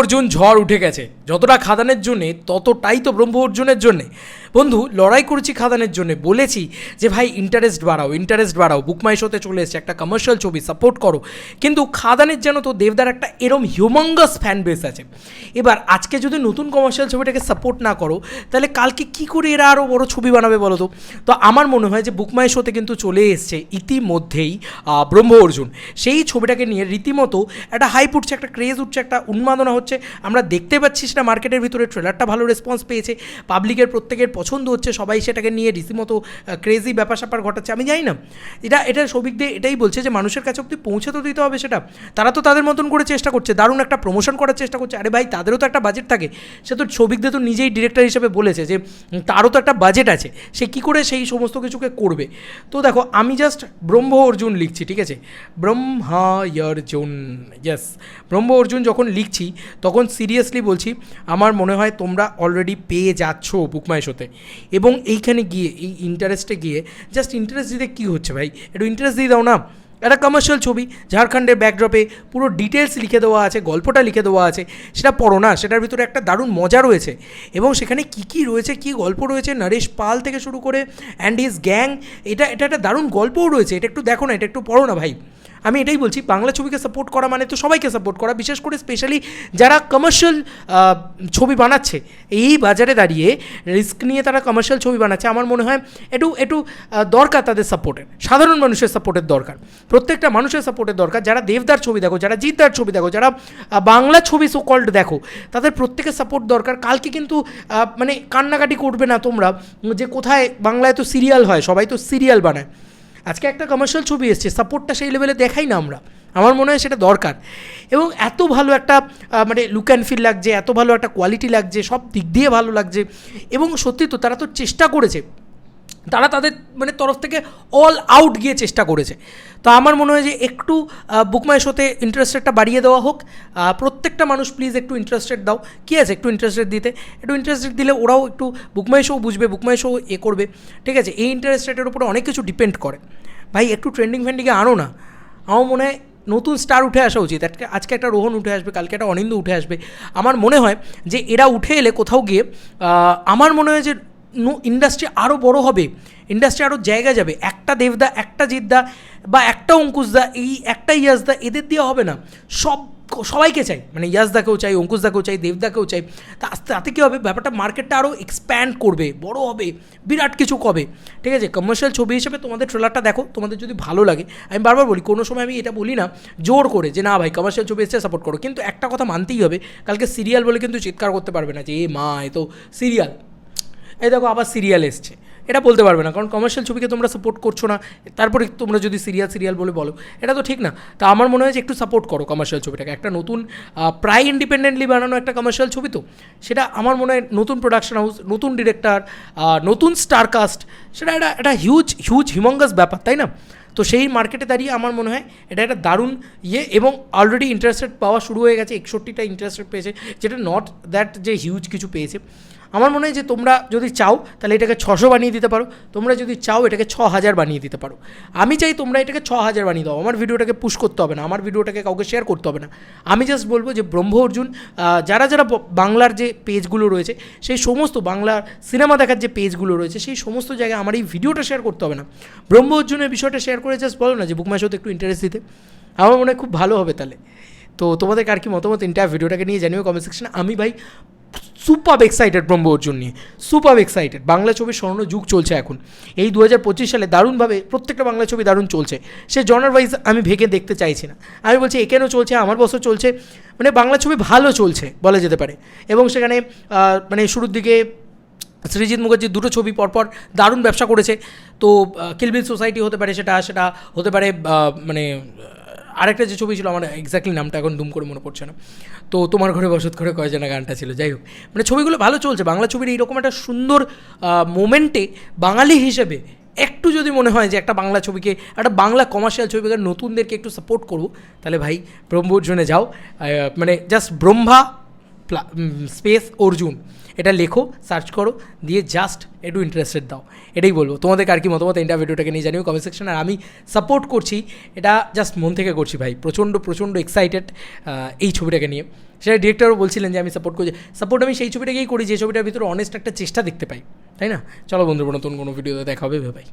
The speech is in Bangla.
অর্জুন ঝড় উঠে গেছে। যতটা খাদানের জন্যে, ততটাই তো ব্রহ্ম অর্জুনের জন্যে। বন্ধু, লড়াই করেছি খাদানের জন্য। বলেছি যে, ভাই ইন্টারেস্ট বাড়াও ইন্টারেস্ট বাড়াও। বুকমাই শোতে চলে এসছে একটা কমার্শিয়াল ছবি সাপোর্ট করো। কিন্তু খাদানের যেন তো দেবদার একটা এরম হিউমাঙ্গাস ফ্যান বেস আছে। এবার, আজকে যদি নতুন কমার্শিয়াল ছবিটাকে সাপোর্ট না করো, তাহলে কালকে কি করে এরা আরও বড় ছবি বানাবে বলো তো? তো আমার মনে হয় যে বুকমাই শোতে কিন্তু চলে এসছে ইতিমধ্যেই ব্রহ্ম অর্জুন। সেই ছবিটাকে নিয়ে রীতিমতো একটা হাইপ উঠছে, একটা ক্রেজ উঠছে, একটা উন্মাদনা হচ্ছে আমরা দেখতে পাচ্ছি সেটা মার্কেটের ভিতরে ট্রেলারটা ভালো রেসপন্স পেয়েছে। পাবলিকের প্রত্যেকের পছন্দ হচ্ছে, সবাই সেটাকে নিয়ে রীতিমতো ক্রেজি ব্যাপার স্যাপার ঘটাচ্ছে। আমি জানি না, এটা এটা দিয়ে এটাই বলছে যে মানুষের কাছে অব্দি পৌঁছে তো দিতে হবে সেটা। তারা তো তাদের মতন করে চেষ্টা করছে, দারুণ একটা প্রমোশন করার চেষ্টা করছে। আরে ভাই, তাদেরও তো একটা বাজেট থাকে। সে তো দিয়ে তো নিজেই ডিরেক্টর হিসেবে বলেছে যে তারও তো একটা বাজেট আছে। সে কী করে সেই সমস্ত কিছুকে করবে? তো দেখো, আমি জাস্ট ব্রহ্ম অর্জুন লিখছি, ঠিক আছে? ব্রহ্মা অর্জুন ইয়েস ব্রহ্ম অর্জুন যখন লিখছি তখন সিরিয়াসলি বলছি, আমার মনে হয় তোমরা অলরেডি পেয়ে যাচ্ছ বুকমাই শোতে এবং এইখানে গিয়ে, এই ইন্টারেস্টে গিয়ে জাস্ট ইন্টারেস্ট দিতে কী হচ্ছে ভাই? একটু ইন্টারেস্ট দিয়ে দাও না। একটা কমার্শিয়াল ছবি, ঝাড়খণ্ডের ব্যাকড্রপে পুরো ডিটেলস লিখে দেওয়া আছে, গল্পটা লিখে দেওয়া আছে। সেটা পড়ো না, সেটার ভিতরে একটা দারুণ মজা রয়েছে। এবং সেখানে কী কী রয়েছে, কী গল্প রয়েছে, নরেশ পাল থেকে শুরু করে অ্যান্ড হিজ গ্যাং এটা এটা একটা দারুণ গল্পও রয়েছে। এটা একটু দেখো না, এটা একটু পড়ো না ভাই। আমি এটাই বলছি, বাংলা ছবিকে সাপোর্ট করা মানে তো সবাইকে সাপোর্ট করা, বিশেষ করে স্পেশালি যারা কমার্শিয়াল ছবি বানাচ্ছে। এই বাজারে দাঁড়িয়ে রিস্ক নিয়ে তারা কমার্শিয়াল ছবি বানাচ্ছে, আমার মনে হয় একটু একটু দরকার তাদের সাপোর্টের সাধারণ মানুষের সাপোর্টের দরকার। প্রত্যেকটা মানুষের সাপোর্টের দরকার। যারা দেবদার ছবি দেখো, যারা জিতদার ছবি দেখো, যারা বাংলা ছবি সো কল্ড দেখো, তাদের প্রত্যেকের সাপোর্ট দরকার। কালকে কিন্তু মানে কান্নাকাটি করবে না তোমরা যে কোথায় বাংলায় তো সিরিয়াল হয়, সবাই তো সিরিয়াল বানায়। আজকে একটা কমার্শিয়াল ছবি এসছে সাপোর্টটা সেই লেভেলে দেখাই না আমরা। আমার মনে হয় সেটা দরকার। এবং এত ভালো একটা মানে লুক অ্যান্ড ফিল লাগছে, এত ভালো একটা কোয়ালিটি লাগছে, সব দিক দিয়ে ভালো লাগছে। এবং সত্যি তো তারা তো চেষ্টা করেছে। তারা তাদের মানে তরফ থেকে অল আউট গিয়ে চেষ্টা করেছে। তো আমার মনে হয় যে একটু বুকমাই শোতে ইন্টারেস্টেডটা বাড়িয়ে দেওয়া হোক। প্রত্যেকটা মানুষ প্লিজ একটু ইন্টারেস্টেড দাও। কী আছে একটু ইন্টারেস্টেড দিতে? একটু ইন্টারেস্ট ইন্টারেস্টেড দিলে ওরাও একটু বুকমাই শো বুঝবে বুকমাই শো এ করবে। ঠিক আছে, এই ইন্টারেস্টেডের উপরে অনেক কিছু ডিপেন্ড করে। ভাই, একটু ট্রেন্ডিং ফ্রেন্ডিংয়ে আনো না। আমার মনে হয় নতুন স্টার উঠে আসা উচিত। আজকে একটা রোহন উঠে আসবে, কালকে একটা অনিন্দ উঠে আসবে। আমার মনে হয় যে এরা উঠে এলে কোথাও গিয়ে আমার মনে হয় যে ইন্ডাস্ট্রি আরও বড় হবে ইন্ডাস্ট্রি আরও জায়গা যাবে। একটা দেবদা, একটা জিদ্দা বা একটা অঙ্কুশদা, এই একটা ইয়াসদা এদের দিয়ে হবে না। সব সবাইকে চাই। মানে ইয়াসদাকেও চাই, অঙ্কুশদাকেও চাই, দেবদাকেও চাই। তা আস্তে তাতে কী হবে? ব্যাপারটা মার্কেটটা আরও এক্সপ্যান্ড করবে, বড় হবে, বিরাট কিছু কবে? ঠিক আছে? কমার্শিয়াল ছবি হিসেবে তোমাদের ট্রেলারটা দেখো, তোমাদের যদি ভালো লাগে। আমি বারবার বলি, কোনো সময় আমি এটা বলি না, জোর করে যে, না ভাই কমার্শিয়াল ছবি এসে সাপোর্ট করো। কিন্তু একটা কথা মানতেই হবে, কালকে সিরিয়াল বলে কিন্তু চিৎকার করতে পারবে না যে, এ মা, এ তো সিরিয়াল এই দেখো আবার সিরিয়াল এসছে। এটা বলতে পারবে না, কারণ কমার্শিয়াল ছবিকে তোমরা সাপোর্ট করছ না, তারপরে তোমরা যদি সিরিয়াল সিরিয়াল বলে বলো। এটা তো ঠিক না। তা আমার মনে হয় যে একটু সাপোর্ট করো কমার্শিয়াল ছবিটাকে। একটা নতুন প্রায় ইন্ডিপেন্ডেন্টলি বানানো একটা কমার্শিয়াল ছবি তো। সেটা আমার মনে হয় নতুন প্রোডাকশন হাউস নতুন ডিরেক্টর নতুন স্টার কাস্ট সেটা একটা একটা হিউজ হিউজ হিমঙ্গাস ব্যাপার, তাই না? তো সেই মার্কেটে দাঁড়িয়ে আমার মনে হয় এটা একটা দারুণ ইয়ে এবং অলরেডি ইন্টারেস্টেড পাওয়া শুরু হয়ে গেছে, একষট্টিটা ইন্টারেস্টেড পেয়েছে, যেটা নট দ্যাট যে হিউজ কিছু পেয়েছে। আমার মনে হয় যে তোমরা যদি চাও, তাহলে এটাকে ছশো বানিয়ে দিতে পারো। তোমরা যদি চাও, এটাকে ছ হাজার বানিয়ে দিতে পারো। আমি চাই তোমরা এটাকে ছ হাজার বানিয়ে দাও। আমার ভিডিওটাকে পুশ করতে হবে না। আমার ভিডিওটাকে কাউকে শেয়ার করতে হবে না। আমি জাস্ট বলব যে ব্রহ্ম অর্জুন যারা যারা বাংলার যে পেজগুলো রয়েছে, সেই সমস্ত বাংলার সিনেমা দেখার যে পেজগুলো রয়েছে, সেই সমস্ত জায়গায় আমার এই ভিডিওটা শেয়ার করতে হবে না। ব্রহ্ম অর্জুনের বিষয়টা শেয়ার করে জাস্ট বলো না যে বুকমাশোতে একটু ইন্টারেস্ট দিতে। আমার মনে হয় খুব ভালো হবে তাহলে। তো তোমাদের কার কি মতামত? ইন্টার ভিডিওটাকে নিয়ে জানিও কমেন্ট সেকশনে আমি ভাই সুপার এক্সাইটেড ব্রহ্ম অর্জুন নিয়ে। সুপার এক্সাইটেড বাংলা ছবির স্বর্ণ যুগ চলছে এখন। এই দু হাজার পঁচিশ সালে দারুণভাবে প্রত্যেকটা বাংলা ছবি দারুণ চলছে। সে জনার ওয়াইজ আমি ভেঙে দেখতে চাইছি না। আমি বলছি এখানেও চলছে? আমার বছর চলছে। মানে বাংলা ছবি ভালো চলছে, বলা যেতে পারে। এবং সেখানে মানে শুরুর দিকে সৃজিৎ মুখার্জির দুটো ছবি পরপর দারুণ ব্যবসা করেছে। তো কিলবিল সোসাইটি হতে পারে সেটা সেটা হতে পারে মানে আরেকটা যে ছবি ছিল আমার এক্স্যাক্টলি নামটা এখন দুম করে মনে পড়ছে না। তো তোমার ঘরে বসত করে কয় জানা গানটা ছিল, যাই হোক। মানে ছবিগুলো ভালো চলছে, বাংলা ছবির এইরকম একটা সুন্দর মোমেন্টে বাঙালি হিসেবে একটু যদি মনে হয় যে একটা বাংলা ছবিকে, একটা বাংলা কমার্শিয়াল ছবিকে নতুনদেরকে একটু সাপোর্ট করব, তাহলে ভাই ব্রহ্মর্জনে যাও। মানে জাস্ট ব্রহ্মা স্পেস অর্জুন। এটা লেখো সার্চ করো, দিয়ে জাস্ট একটু ইন্টারেস্টেড দাও। এটাই বলব। তোমাদের আর কি মতামত? এটা ভিডিওটাকে নিয়ে জানিও কমেন্ট সেকশন আর আমি সাপোর্ট করছি, এটা জাস্ট মন থেকে করছি ভাই। প্রচণ্ড প্রচণ্ড এক্সাইটেড এই ছবিটাকে নিয়ে। সেটা ডিরেক্টরও বলছিলেন যে, আমি সাপোর্ট করছি সাপোর্ট আমি সেই ছবিটাকেই করি যে, ছবিটার ভিতরে অনেস্ট একটা চেষ্টা দেখতে পাই। তাই না? চলো বন্ধুরা, নতুন কোনো ভিডিওতে দেখা হবে ভাই